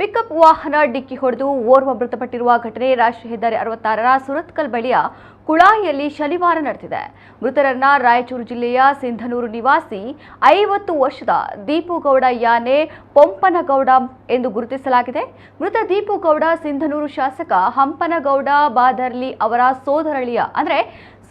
Pickup ವಾಹನ ಡಿಕ್ಕಿ ಹೊಡೆದು ಓರ್ವ ಮೃತಪಟ್ಟಿರುವ ಘಟನೆ ರಾಷ್ಟ್ರೀಯ ಹೆದ್ದಾರಿ ಅರವತ್ತಾರರ ಸುರತ್ಕಲ್ ಬಳಿಯ ಕುಳಾಯಿಯಲ್ಲಿ ಶನಿವಾರ ನಡೆದಿದೆ. ಮೃತರನ್ನ ರಾಯಚೂರು ಜಿಲ್ಲೆಯ ಸಿಂಧನೂರು ನಿವಾಸಿ ಐವತ್ತು ವರ್ಷದ ದೀಪುಗೌಡ ಯಾನೆ ಪೊಂಪನಗೌಡ ಎಂದು ಗುರುತಿಸಲಾಗಿದೆ. ಮೃತ ದೀಪುಗೌಡ ಸಿಂಧನೂರು ಶಾಸಕ ಹಂಪನಗೌಡ ಬಾದರ್ಲಿ ಅವರ ಸೋದರಳಿಯ, ಅಂದ್ರೆ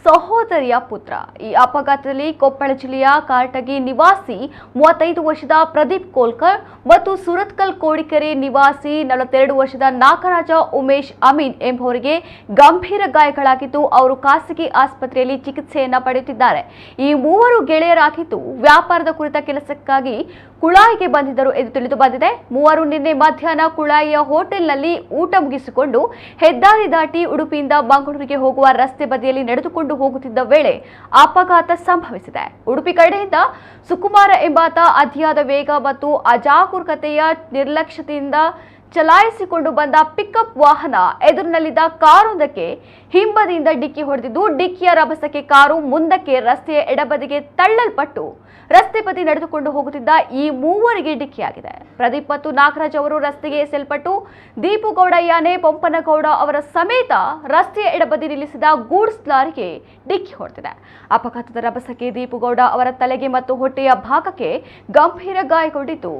ಸಹೋದರಿಯ ಪುತ್ರ. ಈ ಅಪಘಾತದಲ್ಲಿ ಕೊಪ್ಪಳ ಜಿಲ್ಲೆಯ ಕಾಟಗಿ ನಿವಾಸಿ ಮೂವತ್ತೈದು ವರ್ಷದ ಪ್ರದೀಪ್ ಕೋಲ್ಕರ್ ಮತ್ತು ಸುರತ್ಕಲ್ ಕೋಡಿಕೆರೆ ನಿವಾಸಿ ನಲವತ್ತೆರಡು ವರ್ಷದ ನಾಗರಾಜ ಉಮೇಶ್ ಅಮೀನ್ ಎಂಬುವರಿಗೆ ಗಂಭೀರ ಗಾಯಗಳಾಗಿದ್ದು ಅವರು ಖಾಸಗಿ ಆಸ್ಪತ್ರೆಯಲ್ಲಿ ಚಿಕಿತ್ಸೆಯನ್ನು ಪಡೆಯುತ್ತಿದ್ದಾರೆ. ಈ ಮೂವರು ಗೆಳೆಯರಾಗಿದ್ದು ವ್ಯಾಪಾರದ ಕುರಿತ ಕೆಲಸಕ್ಕಾಗಿ ಕುಳಾಯಿಗೆ ಬಂದಿದ್ದರು ಎಂದು ತಿಳಿದು ಬಂದಿದೆ. ಮೂವರು ನಿನ್ನೆ ಮಧ್ಯಾಹ್ನ ಕುಳಾಯಿಯ ಹೋಟೆಲ್ನಲ್ಲಿ ಊಟ ಮುಗಿಸಿಕೊಂಡು ಹೆದ್ದಾರಿ ದಾಟಿ ಉಡುಪಿಯಿಂದ ಮಂಗಳೂರಿಗೆ ಹೋಗುವ ರಸ್ತೆ ಬದಿಯಲ್ಲಿ ನಡೆದುಕೊಂಡು ಹೋಗುತ್ತಿದ್ದ ವೇಳೆ ಅಪಘಾತ ಸಂಭವಿಸಿದೆ. ಉಡುಪಿ ಕಡೆಯಿಂದ ಸುಕುಮಾರ ಎಂಬಾತ ಅತಿಯಾದ ವೇಗ ಮತ್ತು ಅಜಾಗರೂಕತೆಯ ನಿರ್ಲಕ್ಷ್ಯತೆಯಿಂದ ಚಲಾಯಿಸಿಕೊಂಡು ಬಂದ ಪಿಕಪ್ ವಾಹನ ಎದುರಿನಲ್ಲಿದ್ದ ಕಾರೊಂದಕ್ಕೆ ಹಿಂಬದಿಯಿಂದ ಡಿಕ್ಕಿ ಹೊಡೆದಿದ್ದು, ಡಿಕ್ಕಿಯ ರಭಸಕ್ಕೆ ಕಾರು ಮುಂದಕ್ಕೆ ರಸ್ತೆಯ ಎಡಬದಿಗೆ ತಳ್ಳಲ್ಪಟ್ಟು ರಸ್ತೆ ಬದಿ ನಡೆದುಕೊಂಡು ಹೋಗುತ್ತಿದ್ದ ಈ ಮೂವರಿಗೆ ಡಿಕ್ಕಿಯಾಗಿದೆ. ಪ್ರದೀಪ್ ಮತ್ತು ನಾಗರಾಜ್ ಅವರು ರಸ್ತೆಗೆ ಎಸೆಲ್ಪಟ್ಟು ದೀಪುಗೌಡ, ಯಾನೆ ಪೊಂಪನಗೌಡ ಅವರ ಸಮೇತ ರಸ್ತೆಯ ಎಡಬದಿ ನಿಲ್ಲಿಸಿದ ಗೂಡ್ಸ್ ಲಾರಿಗೆ ಡಿಕ್ಕಿ ಹೊಡೆದಿದೆ. ಅಪಘಾತದ ರಭಸಕ್ಕೆ ದೀಪುಗೌಡ ಅವರ ತಲೆಗೆ ಮತ್ತು ಹೊಟ್ಟೆಯ ಭಾಗಕ್ಕೆ ಗಂಭೀರ ಗಾಯಗೊಂಡಿದ್ದು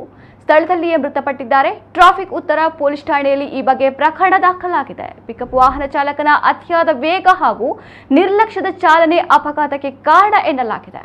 ಸ್ಥಳದಲ್ಲಿಯೇ ಮೃತಪಟ್ಟಿದ್ದಾರೆ. ಟ್ರಾಫಿಕ್ ಉತ್ತರ ಪೊಲೀಸ್ ಠಾಣೆಯಲ್ಲಿ ಈ ಬಗ್ಗೆ ಪ್ರಕರಣ ದಾಖಲಾಗಿದೆ. ಪಿಕಪ್ ವಾಹನ ಚಾಲಕನ ಅತಿಯಾದ ವೇಗ ಹಾಗೂ ನಿರ್ಲಕ್ಷ್ಯದ ಚಾಲನೆ ಅಪಘಾತಕ್ಕೆ ಕಾರಣ ಎನ್ನಲಾಗಿದೆ.